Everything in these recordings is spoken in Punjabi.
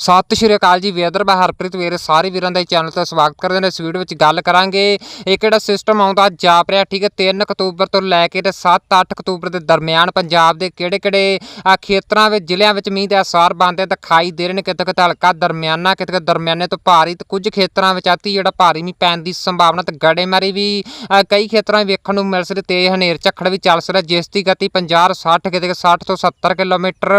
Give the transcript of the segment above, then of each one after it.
ਸਤਿ ਸ਼੍ਰੀ ਅਕਾਲ ਜੀ ਵੇਦਰ ਮੈਂ ਹਰਪ੍ਰੀਤ ਵੀਰ, ਸਾਰੇ ਵੀਰਾਂ ਦਾ ਚੈਨਲ ਤੇ ਸਵਾਗਤ ਕਰਦੇ ਹਾਂ। ਇਸ ਵੀਡੀਓ ਵਿੱਚ ਗੱਲ ਕਰਾਂਗੇ, ਇਹ ਕਿਹੜਾ ਸਿਸਟਮ ਆਉਂਦਾ, ਜਾਪ ਰਿਹਾ, ਠੀਕ ਹੈ 3 ਅਕਤੂਬਰ ਤੋਂ ਲੈ ਕੇ ਤੇ 7-8 ਅਕਤੂਬਰ ਦੇ ਦਰਮਿਆਨ ਪੰਜਾਬ ਦੇ ਕਿਹੜੇ-ਕਿਹੜੇ ਖੇਤਰਾਂ ਵਿੱਚ, ਜ਼ਿਲ੍ਹਿਆਂ ਵਿੱਚ ਮੀਂਹ ਦੇ ਅਸਾਰ ਬਣਦੇ ਦਿਖਾਈ ਦੇ ਰਹੇ ਨੇ ਕਿਤੇ ਕਿਤੇ ਹਲਕਾ ਦਰਮਿਆਨਾ ਕਿਤੇ ਕਿਤੇ ਦਰਮਿਆਨੇ ਤੋਂ ਭਾਰੀ, ਤੇ ਕੁਝ ਖੇਤਰਾਂ ਵਿੱਚ ਆਤੀ ਜਿਹੜਾ ਭਾਰੀ ਮੀਂਹ ਪੈਣ ਦੀ ਸੰਭਾਵਨਾ ਤੇ ਗੜੇਮਾਰੀ ਵੀ ਕਈ ਖੇਤਰਾਂ ਵਿੱਚ ਵੇਖਣ ਨੂੰ ਮਿਲ ਸਕਦੀ, ਤੇ ਹਨੇਰ ਝੱਖੜ ਵੀ ਚੱਲ ਸਕਦਾ, ਜਿਸ ਦੀ ਗਤੀ 50 60 ਕਿਤੇ 60 ਤੋਂ 70 ਕਿਲੋਮੀਟਰ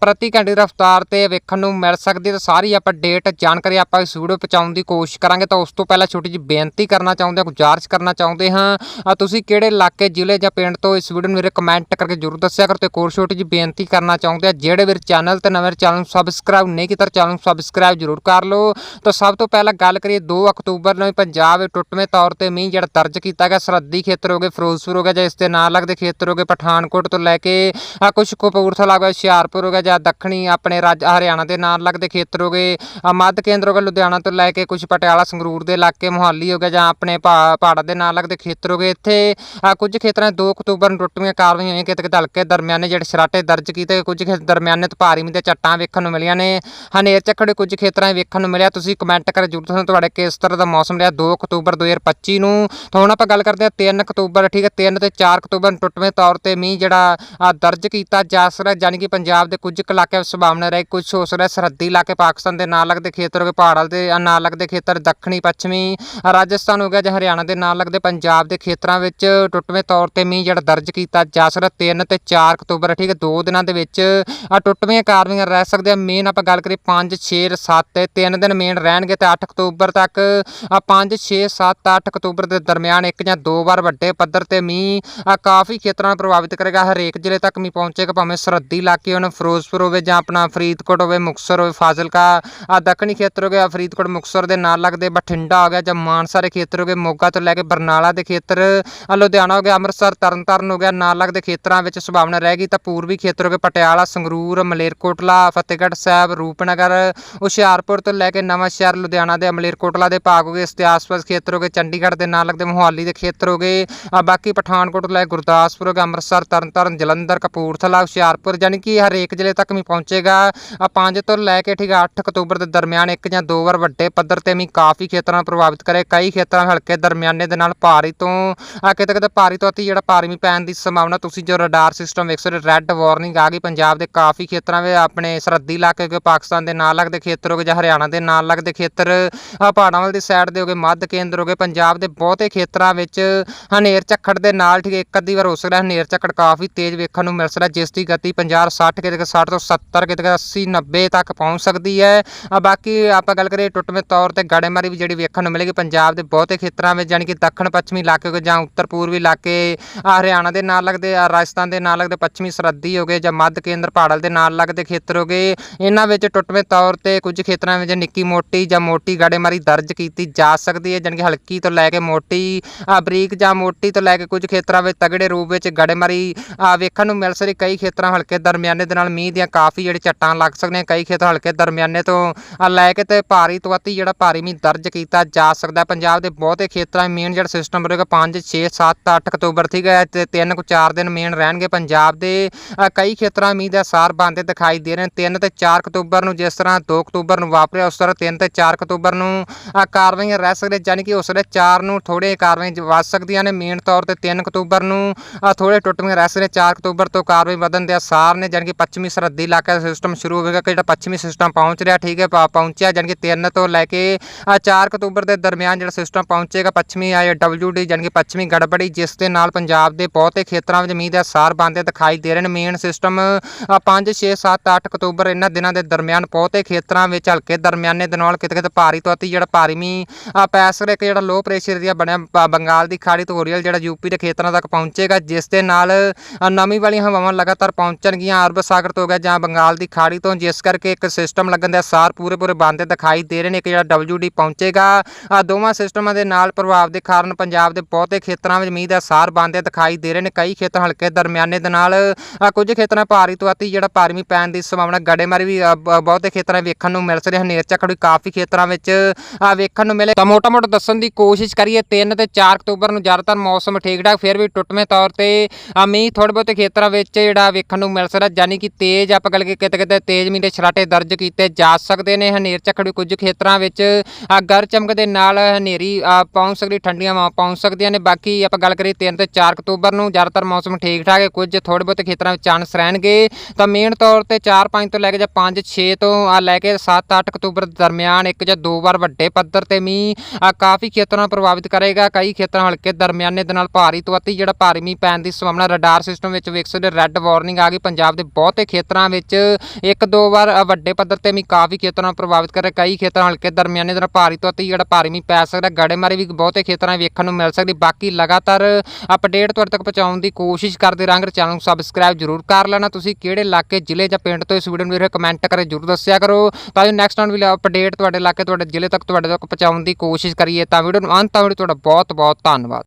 ਪ੍ਰਤੀ ਘੰਟੇ ਦੀ ਰਫ਼ਤਾਰ ਤੇ ਵੇਖਣ ਨੂੰ ਮਿਲ ਸਕਦੀ ਹੈ ਤੇ ਸਾਰੀ ਆਪਾਂ ਡੇਟ ਜਾਣਕਾਰੀ ਆਪਾਂ ਇਸ ਵੀਡੀਓ ਪਹੁੰਚਾਉਣ ਦੀ ਕੋਸ਼ਿਸ਼ ਕਰਾਂਗੇ ਤਾਂ ਉਸ ਤੋਂ ਪਹਿਲਾਂ ਛੋਟੀ ਜਿਹੀ ਬੇਨਤੀ ਕਰਨਾ ਚਾਹੁੰਦੇ ਹਾਂ, ਗੁਜ਼ਾਰਿਸ਼ ਕਰਨਾ ਚਾਹੁੰਦੇ ਹਾਂ। ਤੁਸੀਂ ਕਿਹੜੇ ਇਲਾਕੇ, ਜ਼ਿਲ੍ਹੇ ਜਾਂ ਪਿੰਡ ਤੋਂ ਇਸ ਵੀਡੀਓ ਨੂੰ ਮੇਰੇ ਕਮੈਂਟ ਕਰਕੇ ਜਰੂਰ ਦੱਸਿਆ ਕਰੋ ਤੇ ਇੱਕ ਹੋਰ ਛੋਟੀ ਜਿਹੀ ਬੇਨਤੀ ਕਰਨਾ ਚਾਹੁੰਦੇ ਆ ਜਿਹੜੇ ਵੀਰ ਚੈਨਲ ਤੇ ਨਵੇਂ ਚੈਨਲ ਨੂੰ ਸਬਸਕ੍ਰਾਈਬ ਨਹੀਂ ਕੀਤਾ ਚੈਨਲ ਨੂੰ ਸਬਸਕ੍ਰਾਈਬ ਜਰੂਰ ਕਰ ਲਓ। ਤਾਂ ਸਭ ਤੋਂ ਪਹਿਲਾਂ ਗੱਲ ਕਰੀਏ 2 ਅਕਤੂਬਰ ਨੂੰ ਪੰਜਾਬ ਵਿੱਚ ਟੁੱਟਵੇਂ ਤੌਰ ਤੇ ਮੀਂਹ ਜਿਹੜਾ ਦਰਜ ਕੀਤਾ ਗਿਆ, ਸਰਹੱਦੀ ਖੇਤਰ ਹੋ ਗਏ, ਫਿਰੋਜ਼ਪੁਰ ਹੋ ਗਿਆ ਜਾਂ ਇਸ ਦੇ ਨਾਲ ਲੱਗਦੇ ਖੇਤਰ ਹੋ ਗਏ, ਪਠਾਨਕੋਟ ਤੋਂ ਲੈ ਕੇ ਆ ਕੁਝ ਕਪੂਰਥਲਾ ਹੋ ਗਿਆ, ਹੁਸ਼ਿਆਰਪੁਰ ਹੋ ਗਿਆ ਜਾਂ ਦੱਖਣੀ ਆਪਣੇ ਰਾਜ, ਹਰਿਆਣਾ ਦੇ ਨਾਲ ਲੱਗਦੇ ਖੇਤਰ ਹੋ ਗਏ ਮੱਧ ਕੇਂਦਰ ਹੋ ਗਿਆ ਲੁਧਿਆਣਾ ਤੋਂ ਲੈ ਕੇ ਕੁਝ ਪਟਿਆਲਾ, ਸੰਗਰੂਰ ਦੇ ਇਲਾਕੇ, ਮੁਹਾਲੀ ਹੋ ਗਿਆ ਜਾਂ ਆਪਣੇ ਪਹਾ- ਦੇ ਨਾਲ ਲੱਗਦੇ ਖੇਤਰ ਹੋ ਗਏ। ਇੱਥੇ ਆ ਕੁਝ ਖੇਤਰਾਂ 'ਚ 2 ਅਕਤੂਬਰ ਨੂੰ ਟੁੱਟਵੀਆਂ ਕਾਰਵਾਈਆਂ ਹੋਈਆਂ ਕਿਤੇ ਕਿਤੇ ਹਲਕੇ ਦਰਮਿਆਨੇ ਜਿਹੜੇ ਸਰਾਟੇ ਦਰਜ ਕੀਤੇ ਕੁਝ ਖੇਤ ਦਰਮਿਆਨੇ ਤੇ ਭਾਰੀ ਮੀਂਹ ਦੇ ਚੱਟਾਂ ਵੇਖਣ ਨੂੰ ਮਿਲੀਆਂ ਨੇ। ਹਨੇਰ ਚੱਖੜੇ ਕੁਝ ਖੇਤਰਾਂ 'ਚ ਵੇਖਣ ਨੂੰ ਮਿਲਿਆ। ਤੁਸੀਂ ਕਮੈਂਟ ਕਰ ਜਰੂਰ ਦੱਸਣਾ ਤੁਹਾਡੇ ਕਿਸ ਤਰ੍ਹਾਂ ਦਾ ਮੌਸਮ ਰਿਹਾ 2 ਅਕਤੂਬਰ 2025 ਨੂੰ। ਤਾਂ ਹੁਣ ਆਪਾਂ ਗੱਲ ਕਰਦੇ ਹਾਂ 3 ਅਕਤੂਬਰ, ਠੀਕ ਹੈ 3 ਤੇ 4 ਅਕਤੂਬਰ ਨੂੰ ਟੁੱਟਵੇਂ ਤੌਰ ਤੇ ਮੀਂਹ ਜਿਹੜਾ ਦਰਜ ਕੀਤਾ ਜਾ ਸਕਦਾ ਯਾਨੀ ਕਿ ਪੰਜਾਬ ਦੇ ਕੁਝ ਕੁ ਇਲਾਕਿਆਂ ਵਿੱਚ ਸੰਭਾਵਨਾ ਰਹੀ, ਕੁਝ ਹੋ ਸਕਦਾ ਸਰਹੱਦੀ ਇਲਾਕੇ ਪਾਕਿਸਤਾਨ ਦੇ ਨਾਲ ਲੱਗਦੇ ਖੇਤਰ ਹੋ ਗਏ ਪਹਾੜਾਂ ਦੇ ਨਾਲ ਲੱਗਦੇ ਖੇਤਰ ਦੱਖਣੀ, ਪੱਛਮੀ ਰਾਜਸਥਾਨ ਹੋ ਗਿਆ ਜਾਂ ਹਰਿਆਣਾ ਦੇ ਨਾਲ ਲੱਗਦੇ ਪੰਜਾਬ ਦੇ ਖੇਤਰਾਂ ਵਿੱਚ ਟੁੱਟਵੇਂ ਤੌਰ ਤੇ ਮੀਂਹ ਜਿਹੜਾ ਦਰਜ ਕੀਤਾ ਜਾ ਸਕਦਾ 3 ਤੇ 4 ਅਕਤੂਬਰ, ਠੀਕ ਹੈ, ਦੋ ਦਿਨਾਂ ਦੇ ਵਿੱਚ ਆ ਟੁੱਟਵੀਆਂ ਕਾਰਵਾਈਆਂ ਰਹਿ ਸਕਦੇ ਆ ਮੇਨ ਆਪਾਂ ਗੱਲ ਕਰੀਏ 5 6 7 ਤੇ 3 ਦਿਨ ਮੇਨ ਰਹਿਣਗੇ ਤੇ 8 ਅਕਤੂਬਰ ਤੱਕ ਆ 5 6 7 8 ਅਕਤੂਬਰ ਦੇ ਦਰਮਿਆਨ ਇੱਕ ਜਾਂ ਦੋ ਵਾਰ ਵੱਡੇ ਪੱਧਰ ਤੇ ਮੀਂਹ ਕਾਫੀ ਖੇਤਰਾਂ ਨੂੰ ਪ੍ਰਭਾਵਿਤ ਕਰੇਗਾ, ਹਰੇਕ ਜ਼ਿਲ੍ਹੇ ਤੱਕ ਮੀਂਹ ਪਹੁੰਚੇਗਾ, ਭਾਵੇਂ ਸਰਹੱਦੀ ਇਲਾਕੇ ਹੋਣ, ਫਿਰੋਜ਼ਪੁਰ ਹੋਵੇ ਜਾਂ ਆਪਣਾ ਫਰੀਦਕੋਟ ਹੋਵੇ, ਮੁਕਤਸਰ ਹੋਵੇ ਫਾਜ਼ਿਲਕਾ ਆ ਦੱਖਣੀ ਖੇਤਰ ਹੋ ਗਿਆ, ਫਰੀਦਕੋਟ, ਮੁਕਤਸਰ ਦੇ ਨਾਲ ਲੱਗਦੇ ਬਠਿੰਡਾ ਹੋ ਗਿਆ ਜਾਂ ਮਾਨਸਾ ਦੇ ਖੇਤਰ ਹੋ ਗਏ, ਮੋਗਾ ਤੋਂ ਲੈ ਕੇ ਬਰਨਾਲਾ ਦੇ ਖੇਤਰ ਆ ਲੁਧਿਆਣਾ ਹੋ ਗਿਆ, ਅੰਮ੍ਰਿਤਸਰ, ਤਰਨਤਾਰਨ ਹੋ ਗਿਆ, ਨਾਲ ਲੱਗਦੇ ਖੇਤਰਾਂ ਵਿੱਚ ਸੰਭਾਵਨਾ ਰਹੇਗੀ ਤਾਂ ਪੂਰਬੀ ਖੇਤਰ ਹੋ ਗਏ, ਪਟਿਆਲਾ, ਸੰਗਰੂਰ, ਮਲੇਰਕੋਟਲਾ, ਫਤਿਹਗੜ੍ਹ ਸਾਹਿਬ, ਰੂਪਨਗਰ, ਹੁਸ਼ਿਆਰਪੁਰ ਤੋਂ ਲੈ ਕੇ ਨਵਾਂ ਸ਼ਹਿਰ ਲੁਧਿਆਣਾ ਦੇ, ਮਲੇਰਕੋਟਲਾ ਦੇ ਭਾਗ ਹੋ ਗਏ ਇਸ ਦੇ ਆਸ-ਪਾਸ ਖੇਤਰ ਹੋ ਗਏ, ਚੰਡੀਗੜ੍ਹ ਦੇ ਨਾਲ ਲੱਗਦੇ ਮੋਹਾਲੀ ਦੇ ਖੇਤਰ ਹੋ ਗਏ ਆ ਬਾਕੀ ਪਠਾਨਕੋਟ ਤੋਂ ਲੈ ਕੇ ਗੁਰਦਾਸਪੁਰ ਹੋ ਗਿਆ, ਅੰਮ੍ਰਿਤਸਰ, ਤਰਨਤਾਰਨ, ਜਲੰਧਰ, ਕਪੂਰਥਲਾ, ਹੁਸ਼ਿਆਰਪੁਰ ਯਾਨੀ ਕਿ ਹਰੇਕ ਜ਼ਿਲ੍ਹੇ ਤੱਕ ਵੀ ਪਹੁੰਚੇਗਾ ਆ 5 ਤੋਂ ਲੈ ਕੇ ਠੀਕ ਆ 8 ਅਕਤੂਬਰ ਦੇ ਦਰਮਿਆਨ ਇੱਕ ਜਾਂ ਦੋ ਵਾਰ ਵੱਡੇ ਪੱਧਰ ਤੇ ਵੀ ਕਾਫੀ ਖੇਤਰਾਂ ਨੂੰ ਪ੍ਰਭਾਵਿਤ ਕਰੇ। ਕਈ ਖੇਤਰਾਂ ਹਲਕੇ ਦਰਮਿਆਨੇ ਦੇ ਨਾਲ ਭਾਰੀ ਤੋਂ ਕਿਤੇ ਕਿਤੇ ਭਾਰੀ ਤੋਂ ਅਤੀ ਜਿਹੜਾ ਭਾਰੀ ਮੀਂਹ ਪੈਣ ਦੀ ਸੰਭਾਵਨਾ, ਤੁਸੀਂ ਜੋ ਰਡਾਰ ਸਿਸਟਮ ਵੇਖ ਸਕਦੇ ਰੈੱਡ ਵਾਰਨਿੰਗ ਆ ਗਈ। ਪੰਜਾਬ ਦੇ ਕਾਫੀ ਖੇਤਰਾਂ ਵਿੱਚ ਆਪਣੇ ਸਰਹੱਦੀ ਇਲਾਕੇ ਹੋ ਗਏ ਪਾਕਿਸਤਾਨ ਦੇ ਨਾਲ ਲੱਗਦੇ ਖੇਤਰ ਹੋ ਗਏ ਜਾਂ ਹਰਿਆਣਾ ਦੇ ਨਾਲ ਲੱਗਦੇ ਖੇਤਰ ਪਹਾੜਾਂ ਵਾਲੀ ਸਾਈਡ ਦੇ ਹੋ ਗਏ, ਮੱਧ ਕੇਂਦਰ ਹੋ ਗਏ, ਪੰਜਾਬ ਦੇ ਬਹੁਤੇ ਖੇਤਰਾਂ ਵਿੱਚ ਹਨੇਰ ਝੱਖੜ ਦੇ ਨਾਲ ਠੀਕ ਇੱਕ ਅੱਧੀ ਵਾਰ ਹੋ ਸਕਦਾ ਹਨੇਰ ਝੱਖੜ ਕਾਫੀ ਤੇਜ਼ ਵੇਖਣ ਨੂੰ ਮਿਲ ਸਕਦਾ, ਜਿਸ ਦੀ ਗਤੀ 50 60 ਕਿਤੇ 60 ਤੋਂ 70 ਕਿਤੇ 80 90 ਤੱਕ ਪਹੁੰਚ ਸਕਦੀ ਹੈ। ਬਾਕੀ ਆਪਾਂ ਗੱਲ ਕਰੀਏ ਟੁੱਟਵੇਂ ਤੌਰ ਤੇ ਗੜੇਮਾਰੀ ਵੀ ਜਿਹੜੀ ਵੇਖਣ ਨੂੰ ਮਿਲੇਗੀ ਪੰਜਾਬ ਦੇ ਬਹੁਤੇ ਖੇਤਰਾਂ ਵਿੱਚ ਯਾਨੀ ਕਿ ਦੱਖਣ ਪੱਛਮੀ ਇਲਾਕੇ ਹੋ ਗਏ ਜਾਂ ਉੱਤਰ ਪੂਰਬੀ ਇਲਾਕੇ ਹਰਿਆਣਾ ਦੇ ਨਾਲ ਲੱਗਦੇ ਰਾਜਸਥਾਨ ਦੇ ਨਾਲ ਲੱਗਦੇ ਪੱਛਮੀ ਸਰਹੱਦੀ ਹੋ ਗਏ ਜਾਂ ਮੱਧ ਕੇਂਦਰ ਪਹਾੜਾਂ ਦੇ ਨਾਲ ਲੱਗਦੇ ਖੇਤਰ ਹੋ ਗਏ। ਇਹਨਾਂ ਵਿੱਚ ਟੁੱਟਵੇਂ ਤੌਰ ਤੇ ਕੁਝ ਖੇਤਰਾਂ ਵਿੱਚ ਨਿੱਕੀ ਮੋਟੀ ਜਾਂ ਮੋਟੀ ਗੜੇਮਾਰੀ ਦਰਜ ਕੀਤੀ ਜਾ ਸਕਦੀ ਹੈ, ਜਾਣੀ ਕਿ ਹਲਕੀ ਤੋਂ ਲੈ ਕੇ ਮੋਟੀ ਬਰੀਕ ਜਾਂ ਮੋਟੀ ਤੋਂ ਲੈ ਕੇ ਕੁਝ ਖੇਤਰਾਂ ਵਿੱਚ ਤਗੜੇ ਰੂਪ ਵਿੱਚ ਗੜੇਮਾਰੀ ਵੇਖਣ ਨੂੰ ਮਿਲ ਸਕਦੀ। ਕਈ ਖੇਤਰਾਂ ਹਲਕੇ ਦਰਮਿਆਨੇ ਦੇ ਨਾਲ ਮੀਂਹ ਦੀਆਂ ਕਾਫੀ ਜਿਹੜੇ ਝੱਟਾਂ ਲੱਗ ਸਕਦੀਆਂ, ਕਈ ਖੇਤਰ ਹਲਕੇ ਦਰਮਿਆਨੇ ਤੋਂ ਲੈ ਕੇ ਤੇ ਭਾਰੀ ਤੋਂ ਅਤੀ ਜਿਹੜਾ ਭਾਰੀ ਮੀਂਹ ਦਰਜ ਕੀਤਾ ਜਾ ਸਕਦਾ ਪੰਜਾਬ ਦੇ ਬਹੁਤੇ ਖੇਤਰਾਂ ਮੇਨ ਜਿਹੜਾ ਸਿਸਟਮ ਰਹੇਗਾ 5 6 7 8 ਅਕਤੂਬਰ ਠੀਕ ਹੈ ਤੇ 3 ਕੁ 4 ਦਿਨ ਮੇਨ ਰਹਿਣਗੇ। ਪੰਜਾਬ ਦੇ ਕਈ ਖੇਤਰਾਂ ਮੀਂਹ ਦਾ ਸਾਰ ਬਣਦੇ ਦਿਖਾਈ ਦੇ ਰਹੇ ਨੇ। 3 ਤੇ 4 ਅਕਤੂਬਰ ਨੂੰ ਜਿਸ ਤਰ੍ਹਾਂ 2 ਅਕਤੂਬਰ ਨੂੰ ਵਾਪਰਿਆ, ਉਸ ਤਰ੍ਹਾਂ 3 ਤੇ 4 ਅਕਤੂਬਰ ਨੂੰ ਕਾਰਵਾਈਆਂ ਰਹਿ ਸਕਦੇ ਯਾਨੀ ਕਿ ਉਸ ਵੇਲੇ 4 ਨੂੰ ਥੋੜੇ ਕਾਰਵਾਈਆਂ ਵੱਧ ਸਕਦੀਆਂ ਨੇ ਮੇਨ ਤੌਰ ਤੇ। 3 ਅਕਤੂਬਰ ਨੂੰ ਆ ਥੋੜੇ ਟੁੱਟਵੀਆਂ ਰਹਿ ਸਕਦੇ 4 ਅਕਤੂਬਰ ਤੋਂ ਕਾਰਵਾਈ ਵਧਣ ਦੇ ਆਸਾਰ ਨੇ। ਯਾਨੀ ਕਿ ਪੱਛਮੀ ਸਰਹੱਦੀ ਇਲਾਕੇ ਦਾ ਸਿਸਟਮ ਸ਼ੁਰੂ ਹੋਵੇਗਾ ਕਿ ਜਿਹੜਾ ਪੱਛਮੀ ਸਿਸਟਮ ਪਹੁੰਚ ਰਿਹਾ ਠੀਕ ਹੈ ਪਾ- ਪਹੁੰਚਿਆ ਯਾਨੀ ਕਿ 3 ਤੋਂ ਲੈ ਕੇ ਆ 4 ਅਕਤੂਬਰ ਦੇ ਦਰਮਿਆਨ ਜਿਹੜਾ ਸਿਸਟਮ ਪਹੁੰਚੇਗਾ ਪੱਛਮੀ ਆ ਡਬਲਯੂਡੀ ਯਾਨੀ ਕਿ ਪੱਛਮੀ ਗੜਬੜੀ ਜਿਸ ਦੇ ਨਾਲ ਪੰਜਾਬ ਦੇ ਬਹੁਤੇ ਖੇਤਰਾਂ ਵਿੱਚ ਮੀਂਹ ਦਾ ਸਾਰ ਬਣਦੇ ਦਿਖਾਈ ਦੇ ਰਹੇ ਨੇ। ਮੇਨ ਸਿਸਟਮ 5 6 7 8 ਅਕਤੂਬਰ ਇਹਨਾਂ ਦਿਨਾਂ ਦੇ ਦਰਮਿਆਨ ਬਹੁਤੇ ਖੇਤਰਾਂ ਵਿੱਚ ਹਲਕੇ ਦਰਮਿਆਨੇ ਦੇ ਨਾਲ ਕਿਤੇ ਕਿਤੇ ਭਾਰੀ ਤੋਂ ਅਤੀ ਜਿਹੜਾ ਭਾਰੀ ਮੀਂਹ ਪੈ ਸਕਦਾ ਇੱਕ ਜਿਹੜਾ ਲੋ ਪ੍ਰੈਸ਼ਰ ਏਰੀਆ ਬਣਿਆ ਬੰਗਾਲ ਦੀ ਖਾੜੀ ਤੋਂ ਓਰੀਅਲ ਜਿਹੜਾ ਯੂਪੀ ਦੇ ਖੇਤਰਾਂ ਤੱਕ ਪਹੁੰਚੇਗਾ ਜਿਸ ਦੇ ਨਾਲ ਅ, ਨਮੀ ਵਾਲੀਆਂ ਹਵਾਵਾਂ ਲਗਾਤਾਰ ਪਹੁੰਚਣਗੀਆਂ। ਅਰਬ ਸਾਗਰ ਤੋਂ ਹੋ ਗਿਆ ਜਾਂ ਬੰਗਾਲ ਦੀ ਖਾੜੀ ਤੋਂ ਜਿਸ ਕਰਕੇ ਇੱਕ ਸਿਸਟਮ ਲੱਗਣ ਦੇ ਅਸਾਰ ਪੂਰੇ ਪੂਰੇ ਬੰਦੇ ਦਿਖਾਈ ਦੇ ਰਹੇ ਨੇ ਇੱਕ ਜਿਹੜਾ WD ਪਹੁੰਚੇਗਾ। ਆ ਦੋਵਾਂ ਸਿਸਟਮਾਂ ਦੇ ਨਾਲ ਪ੍ਰਭਾਵ ਦੇ ਕਾਰਨ ਪੰਜਾਬ ਦੇ ਬਹੁਤੇ ਖੇਤਰਾਂ ਵਿੱਚ ਮੀਂਹ ਦਾ ਅਸਾਰ ਬੰਦੇ ਦਿਖਾਈ ਦੇ ਰਹੇ ਨੇ। ਕਈ ਖੇਤਰ ਹਲਕੇ ਦਰਮਿਆਨੇ ਦੇ ਨਾਲ ਕੁਝ ਖੇਤਰਾਂ ਭਾਰੀ ਤੋਂ ਅਤੀ ਜਿਹੜਾ ਭਾਰੀ ਮੀਂਹ ਪੈਣ ਦੀ ਸੰਭਾਵਨਾ ਗੜੇਮਾਰੀ ਵੀ ਬਹੁਤੇ ਖੇਤਰਾਂ ਵਿੱਚ ਵੇਖਣ ਨੂੰ ਮਿਲ ਸਕਦੀ ਹੈ ਹਨੇਰ ਝੱਖੜ ਵੀ ਕਾਫੀ ਖੇਤਰਾਂ ਵਿੱਚ ਵੇਖਣ ਨੂੰ ਮਿਲੇ। ਤਾਂ ਮੋਟਾ ਮੋਟਾ ਦੱਸਣ ਦੀ ਕੋਸ਼ਿਸ਼ ਕਰੀਏ 3 ਤੇ 4 ਅਕਤੂਬਰ ਨੂੰ ਜ਼ਿਆਦਾਤਰ ਮੌਸਮ ਠੀਕ ਠਾਕ, ਫਿਰ ਵੀ ਟੁੱਟਵੇਂ ਤੌਰ ਤੇ ਮੀਂਹ ਥੋੜੇ ਬਹੁਤੇ ਖੇਤਰਾਂ ਵਿੱਚ ਜਿਹੜਾ ਵੇਖਣ ਨੂੰ ਮਿਲ ਸਕਦਾ ਯਾਨੀ ਕਿ ਤੇਜ਼ ਆਪਾਂ ਗੱਲ ਕਿ ਕਿਤੇ ਕਿਤੇ ਤੇਜ਼ ਮੀਂਹ ਦੇ ਛਰਾਟੇ ਦਰਜ ਕੀਤੇ ਜਾ ਸਕਦੇ ਨੇ। ਹਨੇਰ ਝੱਖੜ ਵੀ ਕੁਝ ਖੇਤਰਾਂ ਵਿੱਚ ਅ, ਗਰ ਚਮਕ ਦੇ ਨਾਲ ਹਨੇਰੀ ਪਹੁੰਚ ਸਕਦੀ ਠੰਡੀਆਂ ਹਵਾਵਾਂ ਪਹੁੰਚ ਸਕਦੀਆਂ ਨੇ। ਬਾਕੀ ਆਪਾਂ ਗੱਲ ਕਰੀਏ 3 ਤੇ 4 ਅਕਤੂਬਰ ਨੂੰ ਜ਼ਿਆਦਾਤਰ ਮੌਸਮ ਠੀਕ ਠਾਕ ਹੈ। ਕੁਝ ਥੋੜੇ ਬਹੁਤੇ ਖੇਤਰਾਂ ਵਿੱਚ ਚਾਂਸ ਰਹਿਣਗੇ। ਤਾਂ ਮੇਨ ਤੌਰ ਤੇ 4 5 ਤੋਂ ਲੈ ਕੇ ਜਾਂ 5 6 ਤੋਂ ਆ ਲੈ ਕੇ 7 8 ਅਕਤੂਬਰ ਦਰਮਿਆਨ ਇੱਕ ਜਾਂ ਦੋ ਵਾਰ ਵੱਡੇ ਪੱਧਰ ਤੇ ਮੀਂਹ ਆ ਕਾਫੀ ਖੇਤਰਾਂ ਨੂੰ ਪ੍ਰਭਾਵਿਤ ਕਰੇਗਾ। ਕਈ ਖੇਤਰਾਂ ਹਲਕੇ ਦਰਮਿਆਨੇ ਦੇ ਨਾਲ ਭਾਰੀ ਤੋਂ ਅਤੀ ਜਿਹੜਾ ਭਾਰੀ ਮੀਂਹ ਪੈਣ ਦੀ ਸੰਭਾਵਨਾ ਰਡਾਰ ਸਿਸਟਮ ਵਿੱਚ ਵਿਕਸਿਤ ਰੈੱਡ ਵਾਰਨਿੰਗ ਆ ਗਈ। ਪੰਜਾਬ ਦੇ ਬਹੁਤੇ ਖੇਤਰਾਂ ਵਿੱਚ ਇੱਕ ਦੋ ਵਾਰ ਵੱਡੇ ਪੱਧਰ ਤੇ ਮੀਂਹ ਕਾਫੀ ਖੇਤਰਾਂ ਨੂੰ ਪ੍ਰਭਾਵਿਤ ਕਰੇ ਕਈ ਖੇਤਰਾਂ ਹਲਕੇ ਦਰਮਿਆਨੇ ਦੇ ਭਾਰੀ ਤੋਂ ਅਤੀ ਜਿਹੜਾ ਭਾਰੀ ਮੀਂਹ ਪੈ ਸਕਦਾ ਗੜੇਮਾਰੀ ਵੀ ਬਹੁਤੇ ਖੇਤਰਾਂ ਵਿੱਚ ਵੇਖਣ ਨੂੰ ਮਿਲ ਸਕਦੀ। ਬਾਕੀ ਲਗਾਤਾਰ ਅਪਡੇਟ ਤੁਹਾਡੇ ਤੱਕ ਪਹੁੰਚਾਉਣ ਦੀ ਕੋਸ਼ਿਸ਼ ਕਰਦੇ ਰਹਾਂਗੇ ਚੈਨਲ ਨੂੰ ਸਬਸਕ੍ਰਾਈਬ ਜ਼ਰੂਰ ਕਰ ਲੈਣਾ। ਤੁਸੀਂ ਕਿਹੜੇ ਇਲਾਕੇ, ਜ਼ਿਲ੍ਹੇ ਜਾਂ ਪਿੰਡ ਤੋਂ ਇਸ ਵੀਡੀਓ ਨੂੰ ਵੀਰੇ ਕਮੈਂਟ ਕਰੇ ਜ਼ਰੂਰ ਦੱਸਿਆ ਕਰੋ। ਤਾਂ ਜੋ ਨੈਕਸਟ ਆਉਣ ਵਾਲੀ ਅਪਡੇਟ ਤੁਹਾਡੇ ਇਲਾਕੇ, ਤੁਹਾਡੇ ਜ਼ਿਲ੍ਹੇ ਤੱਕ ਤੁਹਾਡੇ ਤੱਕ ਪਹੁੰਚਾਉਣ ਦੀ ਕੋਸ਼ਿਸ਼ ਕਰੀਏ, ਤਾਂ ਵੀਡੀਓ ਨੂੰ ਅੰਤ ਤੱਕ ਤੁਹਾਡਾ ਬਹੁਤ ਬਹੁਤ ਧੰਨਵਾਦ।